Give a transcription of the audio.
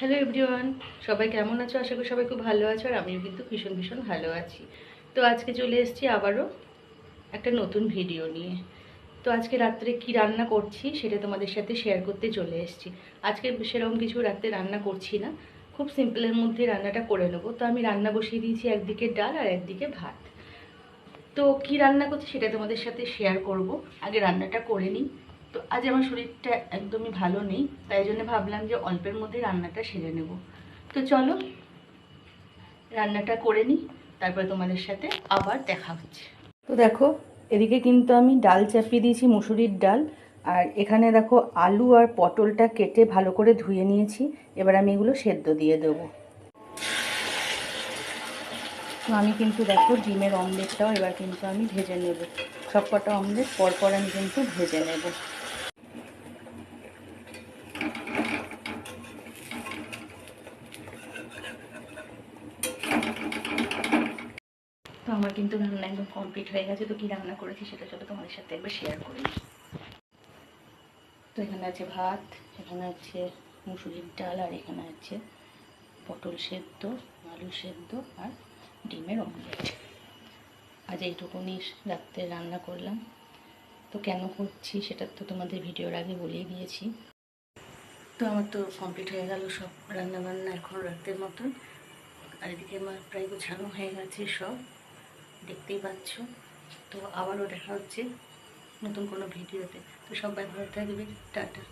Hello everyone সবাই কেমন আছো? আশা করি সবাই খুব ভালো আছো, আর আমিও কিন্তু ভীষণ ভীষণ ভালো আছি। তো আজকে চলে এসেছি আবারও একটা নতুন ভিডিও নিয়ে। তো আজকে রাত্রে কি রান্না করছি সেটা তোমাদের সাথে শেয়ার করতে চলে এসেছি। আজকে সেরকম কিছু রাত্রে রান্না করছি না। খুব সিম্পলের মধ্যে রান্নাটা করে নেব। তো আমি রান্না বসিয়ে দিয়েছি একদিকে ডাল আর একদিকে ভাত। তো কি রান্না করছি সেটা তোমাদের সাথে শেয়ার করব। আগে রান্নাটা করে নিই। তো আজ আমার শরীরটা একদমই ভালো নেই, তাই জন্য ভাবলাম যে অল্পের মধ্যে রান্নাটা সেরে নেব। তো চলো, রান্নাটা করে নিই, তারপরে তোমাদের সাথে আবার দেখা হচ্ছে। তো দেখো, এদিকে কিন্তু আমি ডাল চাপিয়ে দিয়েছি, মুসুরির ডাল, আর এখানে দেখো আলু আর পটলটা কেটে ভালো করে ধুয়ে নিয়েছি, এবার আমি এগুলো সেদ্ধ দিয়ে দেবো। আমি কিন্তু দেখো ডিমের অমলেটটাও এবার কিন্তু আমি ভেজে নেব। সব কটা অমলেট পরপর আমি কিন্তু ভেজে নেব। তো আমার কিন্তু রান্না একদম কমপ্লিট হয়ে গেছে। তো কী রান্না করেছি সেটা চলো তোমাদের সাথে একবার শেয়ার করি। তো এখানে আছে ভাত, এখানে আছে মুসুরির ডাল, আর এখানে আছে পটল সেদ্ধ, আলু সেদ্ধ, আর ডিমের অমলেট আজ এইটুকুনি রাত্রে রান্না করলাম। তো কেন করছি সেটা তো তোমাদের ভিডিওর আগে বলেই দিয়েছি। তো আমার তো কমপ্লিট হয়ে গেল সব রান্না বান্না এখন রাতের মতন। আর এদিকে আমার প্রায় গোছানো হয়ে গেছে সব। দেখতেই পাচ্ছ। তো আবারও দেখা হচ্ছে নতুন কোনো ভিডিওতে। তো সবাই ভালো থাকবে। টাটা।